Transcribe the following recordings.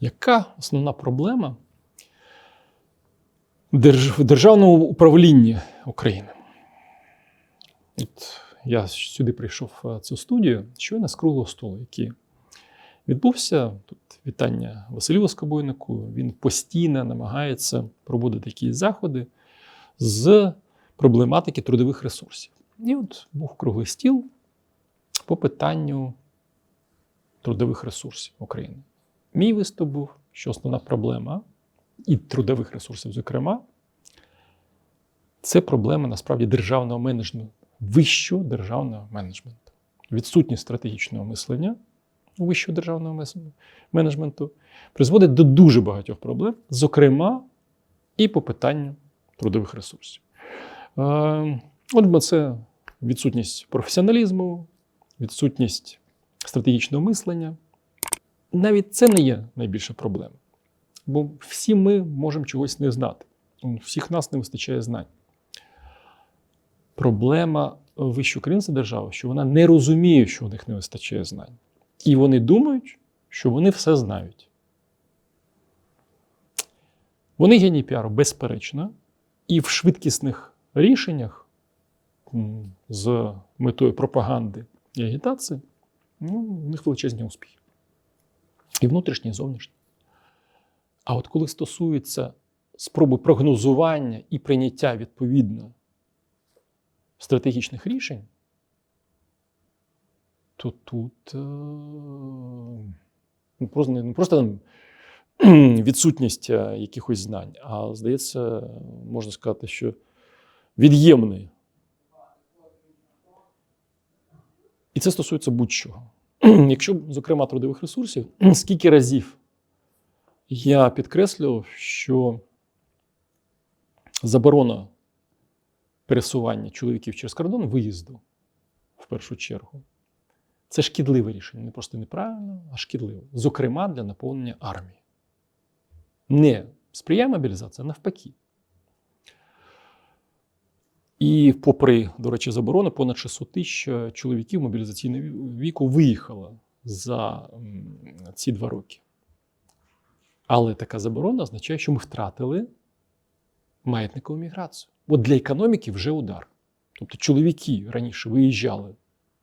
Яка основна проблема в державному управлінні України? От я сюди прийшов в цю студію, щойно з круглого столу, який відбувся. Тут вітання Василю Воскобойнику. Він постійно намагається проводити якісь заходи з проблематики трудових ресурсів. І от був круглий стіл по питанню трудових ресурсів України. Мій виступ був, що основна проблема і трудових ресурсів, зокрема, це проблема насправді державного менеджменту, вищого державного менеджменту. Відсутність стратегічного мислення вищого державного менеджменту призводить до дуже багатьох проблем, зокрема, і по питанню трудових ресурсів. Е, Отже, це відсутність професіоналізму, відсутність стратегічного мислення. Навіть це не є найбільша проблема. Бо всі ми можемо чогось не знати. Всіх нас не вистачає знань. Проблема вищої української держави, що вона не розуміє, що у них не вистачає знань. І вони думають, що вони все знають. Вони геній піару, безперечно, і в швидкісних рішеннях з метою пропаганди і агітації, ну, у них величезні успіхи. І внутрішні, і зовнішні. А от коли стосується спроби прогнозування і прийняття відповідно стратегічних рішень, то тут е, ну, просто, не просто там відсутність е, якихось знань, а здається, можна сказати, що від'ємний. І це стосується будь-чого. Якщо, зокрема, трудових ресурсів, скільки разів я підкреслював, що заборона пересування чоловіків через кордон виїзду в першу чергу. Це шкідливе рішення, не просто неправильно, а шкідливе. Зокрема, для наповнення армії. Не сприяє мобілізація, а навпаки. І, попри, до речі, заборону, понад 600 тисяч чоловіків мобілізаційного віку виїхало за ці два роки. Але така заборона означає, що ми втратили маятникову міграцію. От для економіки вже удар. Тобто чоловіки раніше виїжджали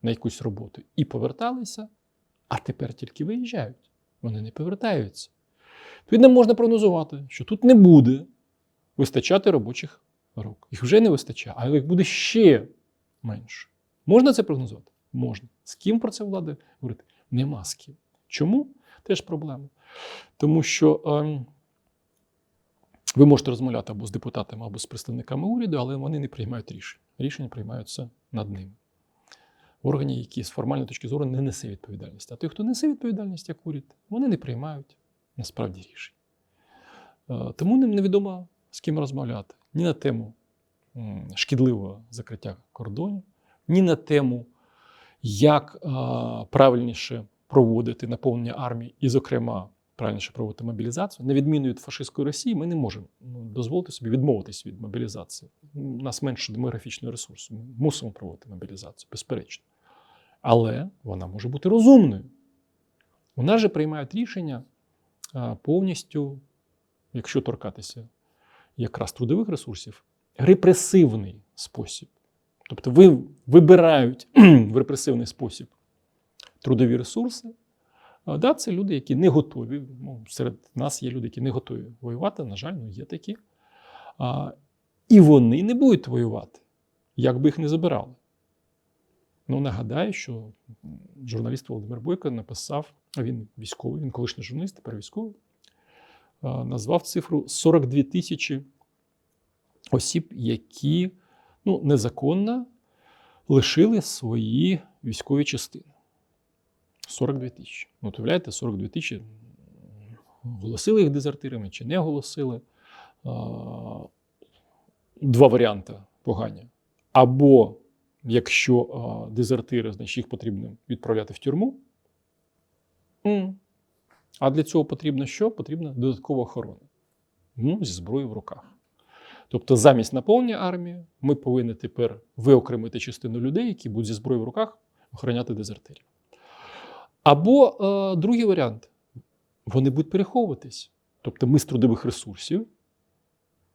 на якусь роботу і поверталися, а тепер тільки виїжджають. Вони не повертаються. Відповідно, можна прогнозувати, що тут не буде вистачати робочих рук. Їх вже не вистачає, але їх буде ще менше. Можна це прогнозувати? Можна. З ким про це влада говорити? Нема з ким. Чому? Теж проблема. Тому що ем, ви можете розмовляти або з депутатами, або з представниками уряду, але вони не приймають рішень. Рішення приймаються над ними. Органі, які з формальної точки зору не несе відповідальність. А той, хто несе відповідальність, як уряд, вони не приймають насправді рішень. Е, Тому невідомо з ким розмовляти ні на тему шкідливого закриття кордонів, ні на тему, як правильніше проводити наповнення армії, і, зокрема, правильніше проводити мобілізацію. На відміну від фашистської Росії, ми не можемо ну, дозволити собі відмовитись від мобілізації. У нас менше демографічного ресурсу. Ми мусимо проводити мобілізацію, безперечно. Але вона може бути розумною. У нас же приймають рішення повністю, якщо торкатися якраз трудових ресурсів, репресивний спосіб. Тобто ви вибирають в репресивний спосіб трудові ресурси. Да, це люди, які не готові. Ну, серед нас є люди, які не готові воювати. На жаль, ну, є такі. А, і вони не будуть воювати, як би їх не забирали. Ну, нагадаю, що журналіст Володимир Бойко написав, а він військовий, він колишній журналіст, тепер військовий, назвав цифру 42 тисячі осіб, які ну, незаконно лишили свої військові частини. 42 тисячі. Ну, уявляєте, 42 тисячі. Оголосили їх дезертирами чи не оголосили. Два варіанти погані. Або якщо а, дезертири, значить їх потрібно відправляти в тюрму. А для цього потрібно що? Потрібна додаткова охорона. Ну, зі зброєю в руках. Тобто, замість наповнення армії ми повинні тепер виокремити частину людей, які будуть зі зброєю в руках охороняти дезертирів. Або е, другий варіант вони будуть переховуватись. Тобто ми з трудових ресурсів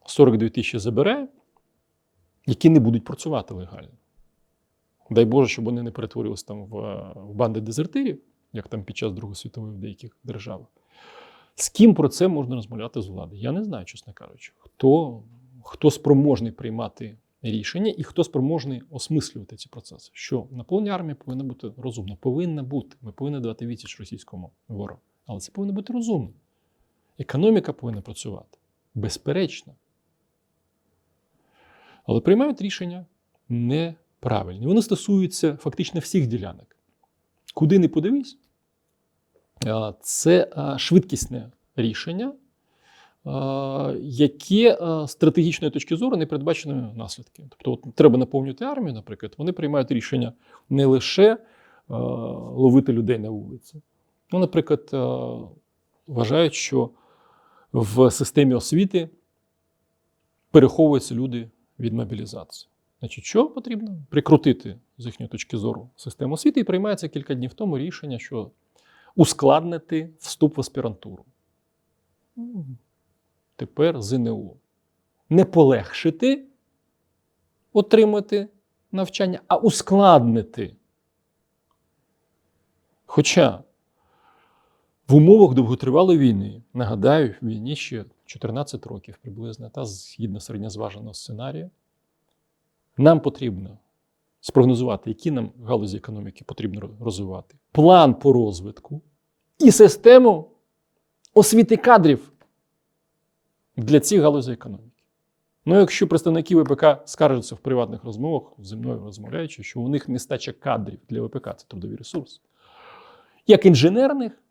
42 тисячі забираємо, які не будуть працювати легально. Дай Боже, щоб вони не перетворилися там в, е, в банди дезертирів, як там під час Другої світової в деяких державах. З ким про це можна розмовляти з влади? Я не знаю, чесно кажучи, хто, хто спроможний приймати рішення і хто спроможний осмислювати ці процеси. Що наповнення армії повинна бути розумна, повинна бути. Ми повинні давати відсіч російському ворогу. Але це повинно бути розумно. Економіка повинна працювати. Безперечно. Але приймають рішення неправильні. Вони стосуються фактично всіх ділянок. Куди не подивись, це швидкісне рішення, яке з стратегічної точки зору не передбачено наслідки. Тобто, от, треба наповнювати армію, наприклад, вони приймають рішення не лише ловити людей на вулиці. Ну, наприклад, вважають, що в системі освіти переховуються люди від мобілізації. Значить, що потрібно? Прикрутити з їхньої точки зору систему освіти, і приймається кілька днів тому рішення, що ускладнити вступ в аспірантуру. Тепер ЗНО. Не полегшити отримати навчання, а ускладнити. Хоча в умовах довготривалої війни, нагадаю, війні ще 14 років приблизно, та згідно середньозваженого сценарія, нам потрібно спрогнозувати, які нам галузі економіки потрібно розвивати, план по розвитку і систему освіти кадрів для цих галузей економіки. Ну, якщо представники ВПК скаржаться в приватних розмовах зі мною розмовляючи, що у них нестача кадрів для ВПК це трудовий ресурс, як інженерних,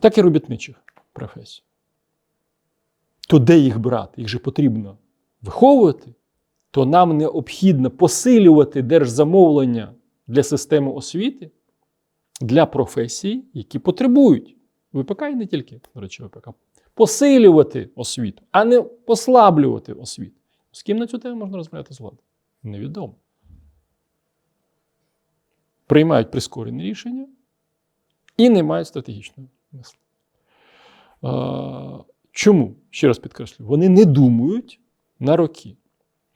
так і робітничих професій. То де їх брати? Їх же потрібно виховувати, то нам необхідно посилювати держзамовлення для системи освіти для професій, які потребують ВПК і не тільки, до речі, ВПК. Посилювати освіту, а не послаблювати освіту. З ким на цю тему можна розмовляти з владою? Невідомо. Приймають прискорені рішення і не мають стратегічного мислення. Чому? Ще раз підкреслюю, вони не думають на роки.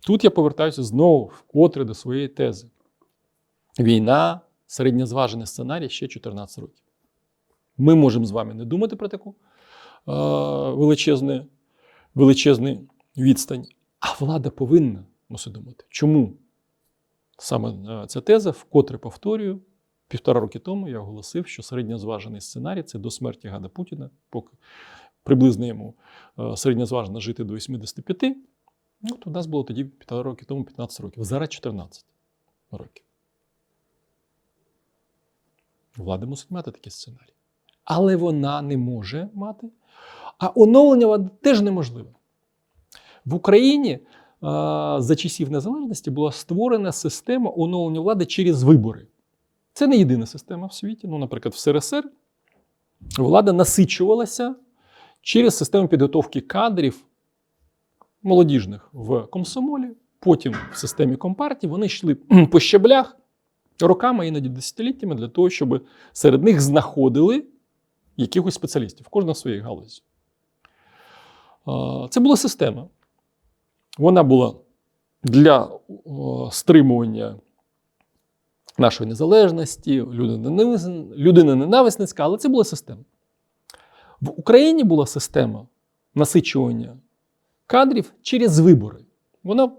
Тут я повертаюся знову вкотре до своєї тези. Війна, середньозважений сценарій ще 14 років. Ми можемо з вами не думати про таку е, величезну, величезну відстань, а влада повинна усвідомити. Чому? Саме е, ця теза, вкотре повторюю, півтора роки тому я оголосив, що середньозважений сценарій це до смерті Гада Путіна, поки приблизно йому е, середньозважено жити до 85. Ну, то у нас було тоді півтора роки тому 15 років. Зараз 14 років. Влада мусить мати такий сценарій. Але вона не може мати. А оновлення влади теж неможливе. В Україні за часів незалежності була створена система оновлення влади через вибори. Це не єдина система в світі. Ну, наприклад, в СРСР влада насичувалася через систему підготовки кадрів молодіжних в комсомолі, потім в системі компартії. Вони йшли по щеблях роками, іноді десятиліттями, для того, щоб серед них знаходили якихось спеціалістів, кожна в своїй галузі. Це була система. Вона була для стримування нашої незалежності, людина ненависницька, але це була система. В Україні була система насичування кадрів через вибори. Вона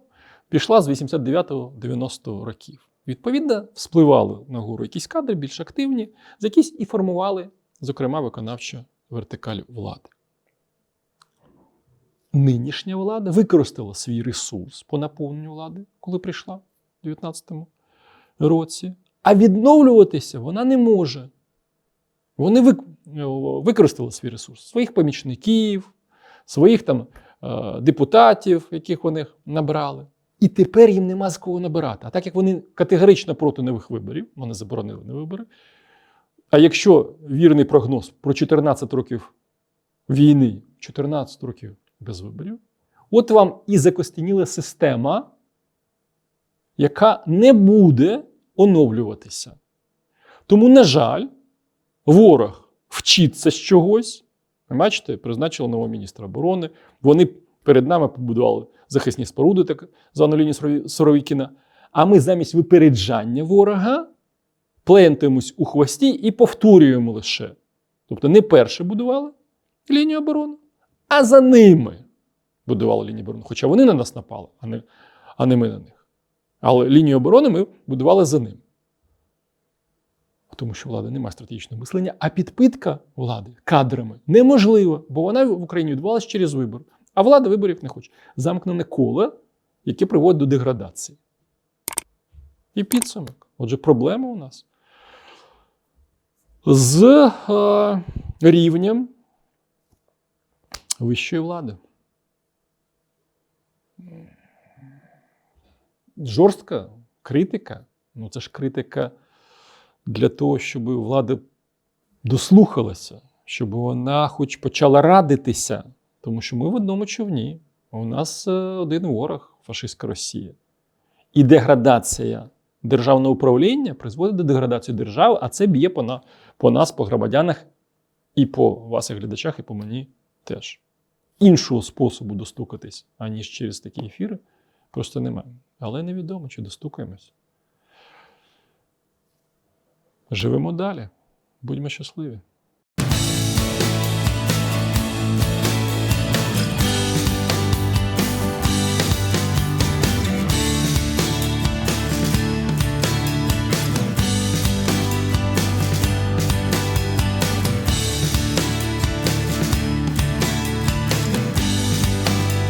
пішла з 89-90 років. Відповідно, вспливали нагору якісь кадри більш активні, з якісь і формували, зокрема, виконавча вертикаль влади. Нинішня влада використала свій ресурс по наповненню влади, коли прийшла в 2019 році, а відновлюватися вона не може. Вони використали свій ресурс, своїх помічників, своїх там депутатів, яких вони набрали. І тепер їм нема з кого набирати. А так як вони категорично проти нових виборів, вони заборонили на вибори. А якщо вірний прогноз про 14 років війни, 14 років без виборів, от вам і закостяніла система, яка не буде оновлюватися. Тому, на жаль, ворог вчиться з чогось. Ви Бачите, призначили нового міністра оборони. Вони перед нами побудували захисні споруди, так звану лінію Суровікіна. А ми замість випереджання ворога плентаємось у хвості і повторюємо лише. Тобто не перше будували лінію оборони, а за ними будували лінію оборони. Хоча вони на нас напали, а не, а не ми на них. Але лінію оборони ми будували за ним. Тому що влада не має стратегічного мислення, а підпитка влади кадрами неможлива, бо вона в Україні відбувалася через вибори. А влада виборів не хоче. Замкнене коло, яке приводить до деградації. І підсумок. Отже, проблема у нас з е, рівнем вищої влади. Жорстка критика. Ну, це ж критика для того, щоб влада дослухалася, щоб вона хоч почала радитися, тому що ми в одному човні. У нас е, один ворог фашистська Росія. І деградація державного управління призводить до деградації держави, а це б'є по, по нас, по громадянах, і по вас, як глядачах, і по мені теж. Іншого способу достукатись, аніж через такі ефіри, просто немає. Але невідомо, чи достукаємось. Живемо далі. Будьмо щасливі.